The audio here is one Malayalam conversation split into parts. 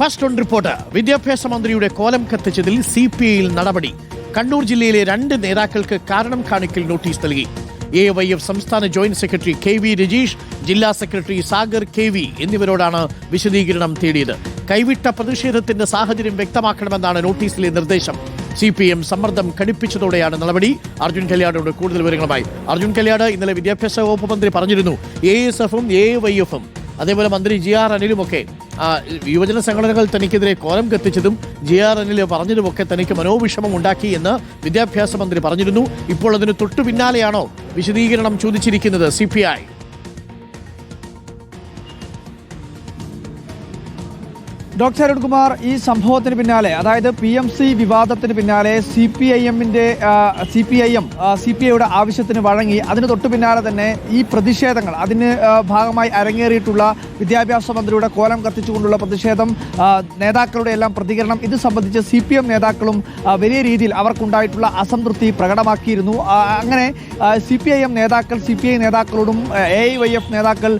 First on report. വിദ്യാഭ്യാസ മന്ത്രിയുടെ കോലം കത്തിച്ചതിൽ സി പി ഐയിൽ നടപടി. കണ്ണൂർ ജില്ലയിലെ രണ്ട് നേതാക്കൾക്ക് കാരണം കാണിക്കൽ നോട്ടീസ് നൽകി. എ വൈ എഫ് സംസ്ഥാന joint secretary K V Rajeesh ജില്ലാ സെക്രട്ടറി സാഗർ കെ വി എന്നിവരോടാണ് വിശദീകരണം തേടിയത്. കൈവിട്ട പ്രതിഷേധത്തിന്റെ സാഹചര്യം വ്യക്തമാക്കണമെന്നാണ് നോട്ടീസിലെ നിർദ്ദേശം. സി പി എം സമ്മർദ്ദം കടുപ്പിച്ചതോടെയാണ് നടപടി. അർജുൻ കല്യാടോട് കൂടുതൽ വിവരങ്ങളുമായി. അർജുൻ കല്യാട് ഇന്നലെ വിദ്യാഭ്യാസ വകുപ്പ് മന്ത്രി പറഞ്ഞിരുന്നു. എ എസ് എഫും എ വൈ എഫും അതേപോലെ മന്ത്രി ജി ആർ അനിലുമൊക്കെ യുവജന സംഘടനകൾ തനിക്കെതിരെ കോലം കത്തിച്ചതും ജി ആർ എന്നിൽ പറഞ്ഞതുമൊക്കെ തനിക്ക് മനോവിഷമം ഉണ്ടാക്കി എന്ന് വിദ്യാഭ്യാസ മന്ത്രി പറഞ്ഞിരുന്നു. ഇപ്പോൾ അതിന് തൊട്ടു പിന്നാലെയാണോ വിശദീകരണം ചോദിച്ചിരിക്കുന്നത് സി ഡോക്ടർ അരുൺകുമാർ ഈ സംഭവത്തിന് പിന്നാലെ അതായത് പി എം സി വിവാദത്തിന് പിന്നാലെ സി പി ഐ എമ്മിന്റെ C P I M C P ഐയുടെ ആവശ്യത്തിന് വഴങ്ങി. അതിന് തൊട്ടു പിന്നാലെ തന്നെ ഈ പ്രതിഷേധങ്ങൾ അതിന് ഭാഗമായി അരങ്ങേറിയിട്ടുള്ള വിദ്യാഭ്യാസ മന്ത്രിയുടെ കോലം കത്തിച്ചുകൊണ്ടുള്ള പ്രതിഷേധം നേതാക്കളുടെ എല്ലാം പ്രതികരണം ഇത് സംബന്ധിച്ച് സി പി എം നേതാക്കളും വലിയ രീതിയിൽ അവർക്കുണ്ടായിട്ടുള്ള അസംതൃപ്തി പ്രകടമാക്കിയിരുന്നു. അങ്ങനെ സി പി ഐ എം നേതാക്കൾ സി പി ഐ നേതാക്കളോടും എ ഐ വൈ എഫ് നേതാക്കൾ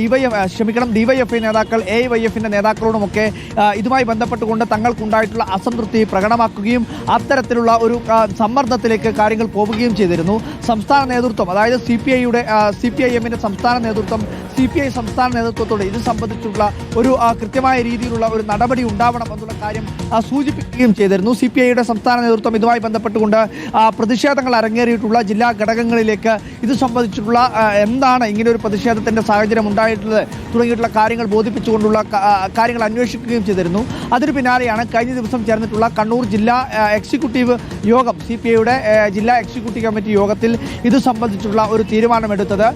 ഡി വൈ എഫ് ക്ഷമിക്കണം ഡി വൈ എഫ് ഐ നേതാക്കൾ എ ഐ വൈ എഫിന്റെ നേതാക്കളോടുമൊക്കെ ഇതുമായി ബന്ധപ്പെട്ടുകൊണ്ട് തങ്ങൾക്കുണ്ടായിട്ടുള്ള അസംതൃപ്തി പ്രകടമാക്കുകയും അത്തരത്തിലുള്ള ഒരു സമ്മർദ്ദത്തിലേക്ക് കാര്യങ്ങൾ പോവുകയും ചെയ്തിരുന്നു. സംസ്ഥാന നേതൃത്വം അതായത് സി പി ഐയുടെ സി പി ഐ എമ്മിന്റെ സംസ്ഥാന നേതൃത്വം സി പി ഐ സംസ്ഥാന നേതൃത്വത്തോട് ഇത് സംബന്ധിച്ചുള്ള ഒരു കൃത്യമായ രീതിയിലുള്ള ഒരു നടപടി ഉണ്ടാവണം എന്നുള്ള കാര്യം സൂചിപ്പിക്കുകയും ചെയ്തിരുന്നു. സി പി ഐയുടെ സംസ്ഥാന നേതൃത്വം ഇതുമായി ബന്ധപ്പെട്ടുകൊണ്ട് പ്രതിഷേധങ്ങൾ അരങ്ങേറിയിട്ടുള്ള ജില്ലാ ഘടകങ്ങളിലേക്ക് ഇത് സംബന്ധിച്ചിട്ടുള്ള എന്താണ് ഇങ്ങനെ ഒരു പ്രതിഷേധത്തിന്റെ സാഹചര്യം ഉണ്ടായിട്ടുള്ളത് തുടങ്ങിയിട്ടുള്ള കാര്യങ്ങൾ ബോധിപ്പിച്ചുകൊണ്ടുള്ള കാര്യങ്ങൾ അന്വേഷിക്കുകയും ചെയ്തിരുന്നു. അതിന് പിന്നാലെയാണ് കഴിഞ്ഞ ദിവസം ചേർന്നിട്ടുള്ള കണ്ണൂർ ജില്ലാ എക്സിക്യൂട്ടീവ് യോഗം സി പി ഐയുടെ ജില്ലാ എക്സിക്യൂട്ടീവ് കമ്മിറ്റി യോഗത്തിൽ ഇത് സംബന്ധിച്ചുള്ള ഒരു തീരുമാനമെടുത്തത്.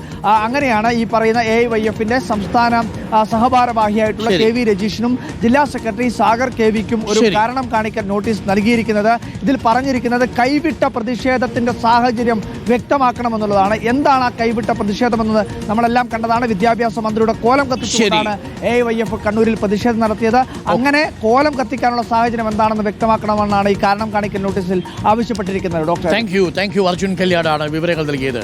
അങ്ങനെയാണ് ഈ പറയുന്ന എ വൈ എഫിന്റെ സംസ്ഥാന സഹഭാരവാഹിയായിട്ടുള്ള. കെ വി രജീഷിനും ജില്ലാ സെക്രട്ടറി സാഗർ കെ വിക്കും ഒരു കാരണം കാണിക്കൽ നോട്ടീസ് നൽകിയിരിക്കുന്നത്. ഇതിൽ പറഞ്ഞിരിക്കുന്നത് കൈവിട്ട പ്രതിഷേധത്തിന്റെ സാഹചര്യം വ്യക്തമാക്കണമെന്നുള്ളതാണ്. എന്താണ് ആ കൈവിട്ട പ്രതിഷേധമെന്നത്? നമ്മളെല്ലാം കണ്ടതാണ്. വിദ്യാഭ്യാസ മന്ത്രിയുടെ കോലം കത്തിച്ചുകൊണ്ടാണ് എ വൈ എഫ് കണ്ണൂരിൽ പ്രതിഷേധം നടത്തിയത്. അങ്ങനെ കോലം കത്തിക്കാനുള്ള സാഹചര്യം എന്താണെന്ന് വ്യക്തമാക്കണമെന്നാണ് ഈ കാരണം കാണിക്കൽ നോട്ടീസിൽ ആവശ്യപ്പെട്ടിരിക്കുന്നത്. Doctor thank you thank you Arjun കല്യാടാണ് വിവരങ്ങൾ നൽകിയത്.